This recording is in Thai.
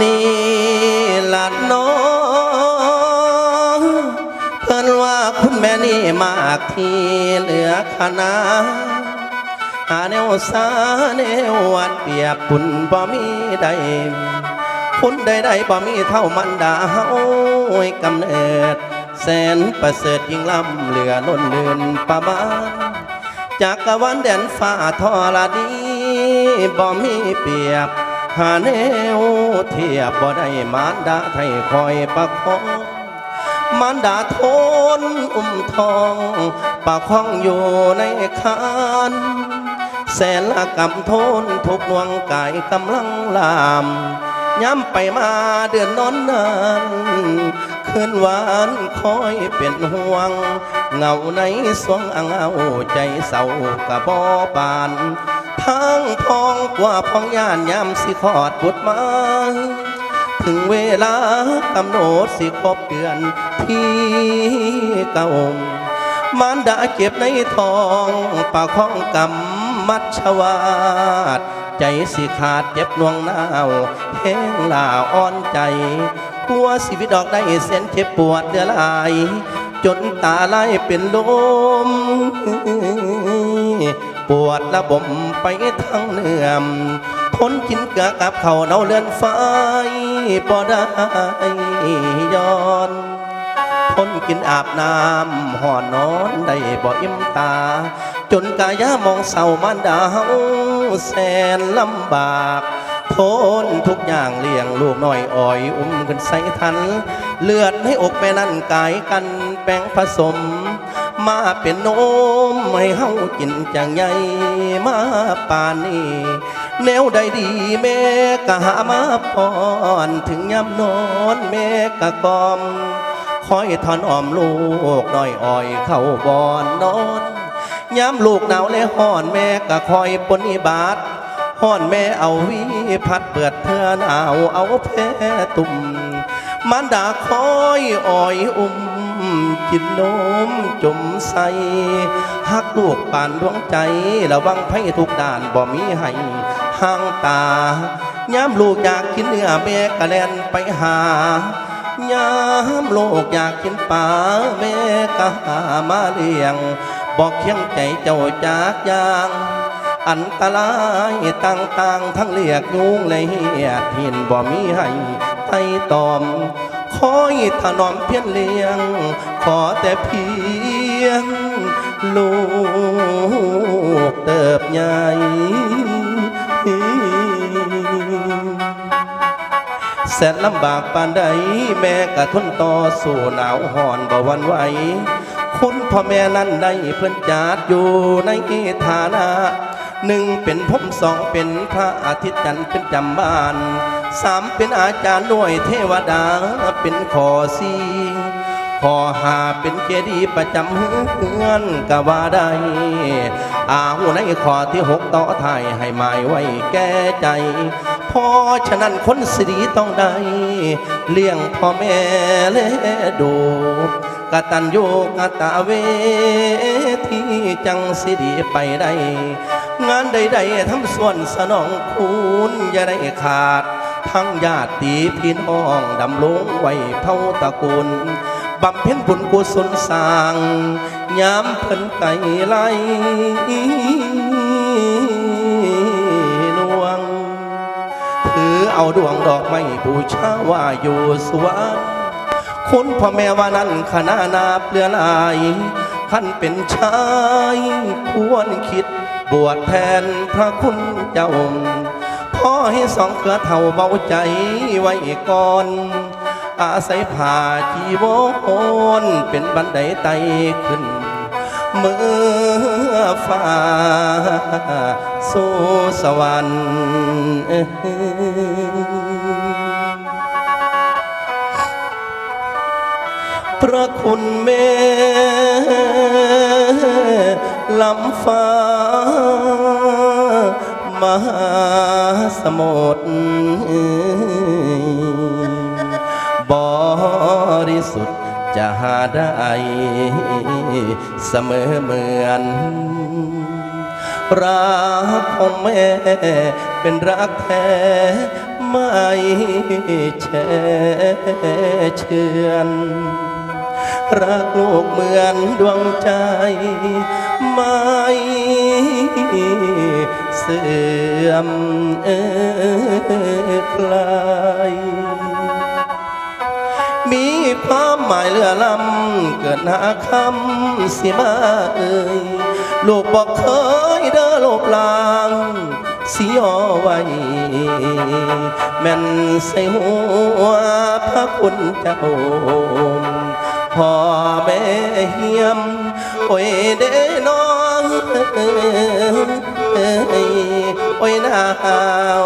นี่ละน้องเพิ่นว่าคุณแม่นี่มากที่เหลือขนาหาแนวสาแนววัดเปียบคุณบ่มีใดคุณใดๆบ่มีเท่ามันดาเฮากำเนิด แสนประเสริฐยิ่งล้ำเหลือล้นเลือนประมาณจากกะวันแดนฟ้าทอละดีบ่มีเปียบ หาแนวเทียบบ่ได้มารดาไทยคอยประคองมารดาโทนอุ้มทองประคองอยู่ในคานแสนละกำโทนทุกดวงกายกำลังลามย้ำไปมาเดือนนอนนานคืนหวานคอยเป็นห่วง เงาในสวงอังเอาใจเศร้ากะบอบาน ทั้งพองกว่าพองย่านยามสิขอดบุดมาถึงเวลากำหนดสิครบเดือนที่เก่ามารดาเก็บในทองปากของกำมัดชวาดใจสิขาดเจ็บนวงหนาวแห้งลาอ่อนใจกลัวชีวิตดอกได้เส้นเจ็บปวดเดือดลายจนตาไหลเป็นลม วดระบมไปทั้งเนื้อมทนกินกะกับเขาเนาเลือนไฟบ่ได้ย้อนทนกินอาบน้ำห่อนนอนได้บ่อิ่มตา จนกายามองเศร้ามันดาวแสนลำบากทนทุกอย่างเลี้ยงลูกน้อยอ่อยอุ้มขึ้นใส่ทัน เลือดให้อกแม่นั่นกายกันแป้งผสม มาเป็นนมให้เฮากินจังใหญ่มาป่านนี้แนวใดดีแม่ก็หามาป้อนถึงยามนอนแม่ก็กอม คอยทอนอ้อมลูกน้อยอ่อยเข้าบอนนอนย้ำลูกหนาวและห่อนแม่ก็คอยปนิบาตห่อนแม่เอาวีพัดเปิดเพื่อหนาวเอาแพ้ตุ่มมารดาคอยอ่อยอุ้ม กินนมจมใสหักลูกปานดวงใจระวังไพ่ทุกด่านบ่มีให้ห่างตาย้ำลูกอยากกินเนื้อแม่ก็แลนไปหายามโลกอยากกินปลาแม่ก็หามาเลี้ยง บอกเคียงใจเจ้าจากยางอันตรายต่างๆทั้งเรียกยุงเลยเหียดหินบ่มีให้ไต่ตอม อยถนอมเพียนเลี้ยง ขอแต่เพียง ลูกเติบใหญ่แสนลำบากปานใด แม่กะทนต่อสู้หนาวห่อนบ่วันไหวคุณพ่อแม่นั้นได้เพิ่อนจาดอยู่ในฐานะหนึ่งเป็นผมสองเป็นพระอาทิตย์จันทร์เป็นจำบ้าน สามเป็นอาจารย์ด้วยเทวดาเป็นขอสีขอหาเป็นเจดีย์ประจำเฮือนกะว่าได้อาหูในขอที่หกต่อไทายให้หมายไว้แก้ใจ เพราะฉะนั้นคนสิริต้องได้ เลี้ยงพ่อแม่และดูกตัญญูกตเวที่จังสิริไปได้ งานใดๆทำส่วนสนองคุณอย่าได้ขาด ทั้งญาติพี่น้องดำลงไว้เท่าตระกูลบำเพ็ญบุญกุศลสร้างยามเพิ่นไก่ไล่ลวงถือเอาดวงดอกไม้บูชาว่าอยู่สวรรค์คุณพ่อแม่ว่านั้นขนานาเปลือหลายขันเป็นชายควรคิดบวชแทนพระคุณเจ้า พ่อให้สองเกลือเท่าเบาใจไว้ก่อน อาศัยผ่าจีวรเป็นบันไดไต่ขึ้น เมื่อฟ้าสู่สวรรค์พระคุณแม่ลำฟ้า มหาสมุทรบริสุทธิ์จะหาได้เสมอเหมือนรักของแม่เป็นรักแท้ไม่แช่เชือนรักลูกเหมือนดวงใจ ไม่เสื่อมเออคลายมีความหมายเหลือลำเกิดหน้าคำสิมาเอ่ยลูกบอกเคยเด้อลบลางเสียไว้แม่นใส่หัวพระคุณเจ้า พ่อแม่เฮียม โอ้ยเด้น้องโอ้ยหนาว